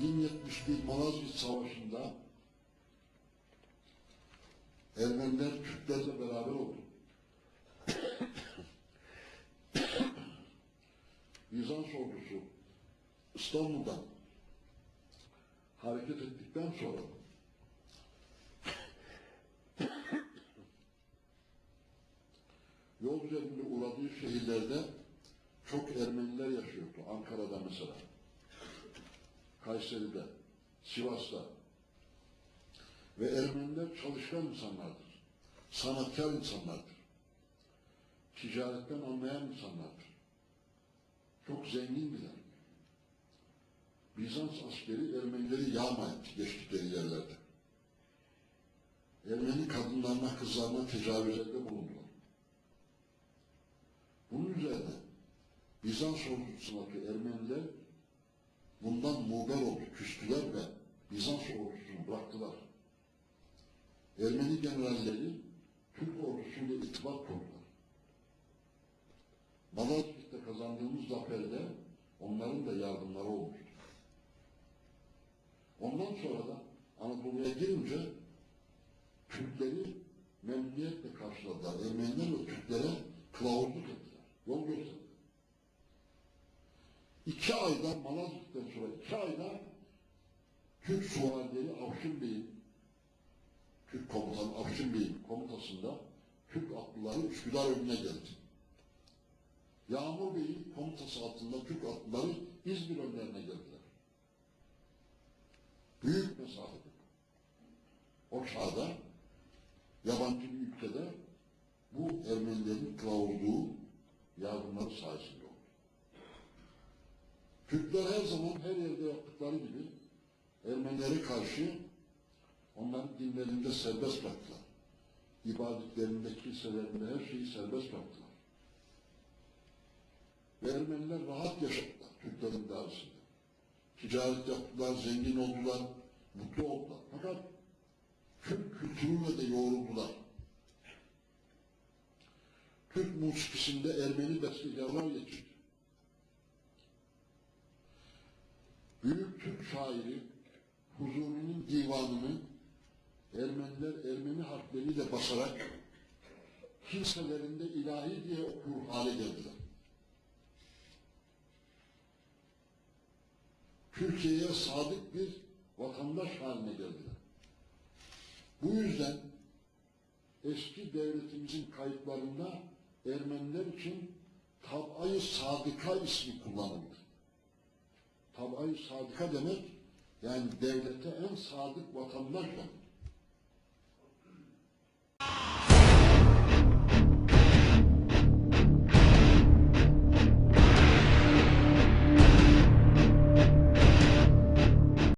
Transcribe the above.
1071 Malazgirt Savaşı'nda Ermeniler Türklerle beraber oldu. Bizans ordusu İstanbul'dan hareket ettikten sonra yol üzerinde uğradığı şehirlerde çok Ermeniler yaşıyordu. Ankara'da mesela. Kayseri'de, Sivas'ta. Ve Ermeniler çalışkan insanlardır. Sanatkar insanlardır. Ticaretten anlayan insanlardır. Çok zengindiler. Bizans askeri Ermenileri yağma etti geçtikleri yerlerde. Ermeni kadınlarına, kızlarına tecavüzlerde bulundular. Bunun üzerine Bizans ordusundaki Ermeniler bundan muğber oldu, küstüler ve Bizans ordusunu bıraktılar. Ermeni generalleri Türk ordusuyla ittifak kurdular. Malazgirt'te kazandığımız zaferde onların da yardımları olmuştu. Ondan sonra da Anadolu'ya girince Türkleri memnuniyetle karşıladılar. Ermeniler ve Türklere kılavuzluk ettiler. Yol gösterdiler. İki ayda Malazgirt'ten sonra iki ayda Türk suvarleri Avşin Bey'in Türk komutanı Avşin Bey'in komutasında Türk atlıları Üsküdar önüne geldi. Yağmur Bey'in komutası altında Türk atlıları İzmir önlerine geldiler. Büyük mesafede. O çağda yabancı bir ülkede bu Ermenilerin kılavuzluğu yardımları sayesinde Türkler her zaman her yerde yaptıkları gibi Ermenilere karşı onların dinlerinde serbest bıraktılar. İbadetlerinde, kiliselerinde her şeyi serbest bıraktılar. Ve Ermeniler rahat yaşadılar Türklerin dairesinde. Ticaret yaptılar, zengin oldular, mutlu oldular. Fakat Türk kültürüyle de yoğruldular. Türk musikisinde Ermeni bestekarlar yetişti. Büyük Türk şairi Huzumi'nin divanını Ermeniler Ermeni harfleriyle basarak kiliselerinde ilahi diye okur hale geldiler. Türkiye'ye sadık bir vatandaş haline geldiler. Bu yüzden eski devletimizin kayıtlarında Ermeniler için Tab-ı Sadıka ismi kullanıldı. Tab-ı Sadıka demek yani devlete en sadık vatandaş demek.